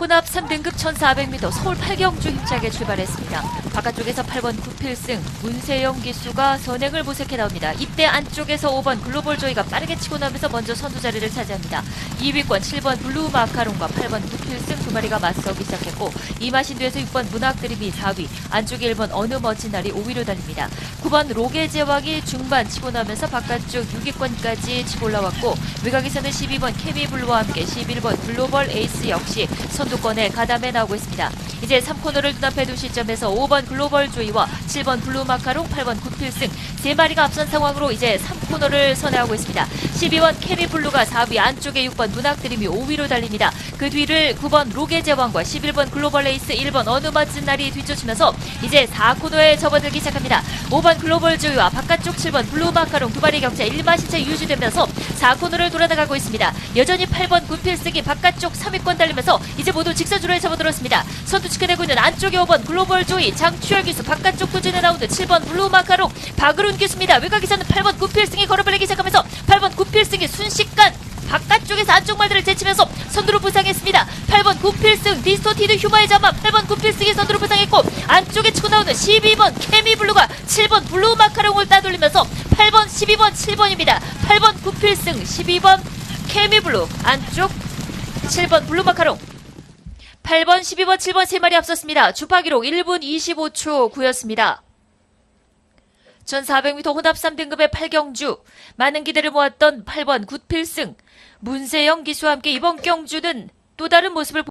혼합 3등급 1400m 서울 8경주 힘차게 출발했습니다. 바깥쪽에서 8번 구필승 문세영 기수가 선행을 모색해 나옵니다. 이때 안쪽에서 5번 글로벌 조이가 빠르게 치고 나면서 먼저 선두 자리를 차지합니다. 2위권 7번 블루 마카롱과 8번 구필승 두 마리가 맞서기 시작했고 이마신도에서 6번 문학드림이 4위 안쪽에 1번 어느 멋진 날이 5위로 달립니다. 9번 로게 제왕이 중반 치고 나면서 바깥쪽 6위권까지 치고 올라왔고 외곽에서는 12번 케미블루와 함께 11번 글로벌 에이스 역시 선 두권에 가담해 나오고 있습니다. 이제 3코너를 눈앞에 둔 시점에서 5번 글로벌 조이와 7번 블루 마카롱, 8번 구필승 세 마리가 앞선 상황으로 이제 3코너를 선회하고 있습니다. 12번 케미블루가 4위 안쪽에 6번 문학드림이 5위로 달립니다. 그 뒤를 9번 로게제왕과 11번 글로벌 에이스 1번 어느 멋진 날이 뒤쫓으면서 이제 4코너에 접어들기 시작합니다. 5번 글로벌 조이와 바깥쪽 7번 블루 마카롱 두 마리 격차 1마신차 유지되면서 4코너를 돌아나가고 있습니다. 여전히 8번 구필승이 바깥쪽 3위권 달리면서 이제 모두 직선주로에 접어들었습니다. 선두 지켜내고 있는 안쪽에 5번 글로벌 조이 장추열 기수 바깥쪽 도진에 나오는 7번 블루 마카롱 박으룬 기수입니다. 외곽에서는 8번 구필승이 걸어버리기 시작하면서 8번 구필승이 순식간 바깥쪽에서 안쪽 말들을 제치면서 선두로 부상했습니다. 8번 구필승 디스토티드 휴마의 자마 8번 구필승이 선두로 부상했고 안쪽에 치고 나오는 12번 케미블루가 7번 블루 마카롱을 따돌리면서 8번 12번 7번입니다. 8번 구필승 12번 케미블루 안쪽 7번 블루 마카롱 8번 12번 7번 세 마리 앞섰습니다. 주파 기록 1분 25초 9였습니다. 1400m 혼합 3등급의 8경주 많은 기대를 모았던 8번 굿필승 문세영 기수와 함께 이번 경주는 또 다른 모습을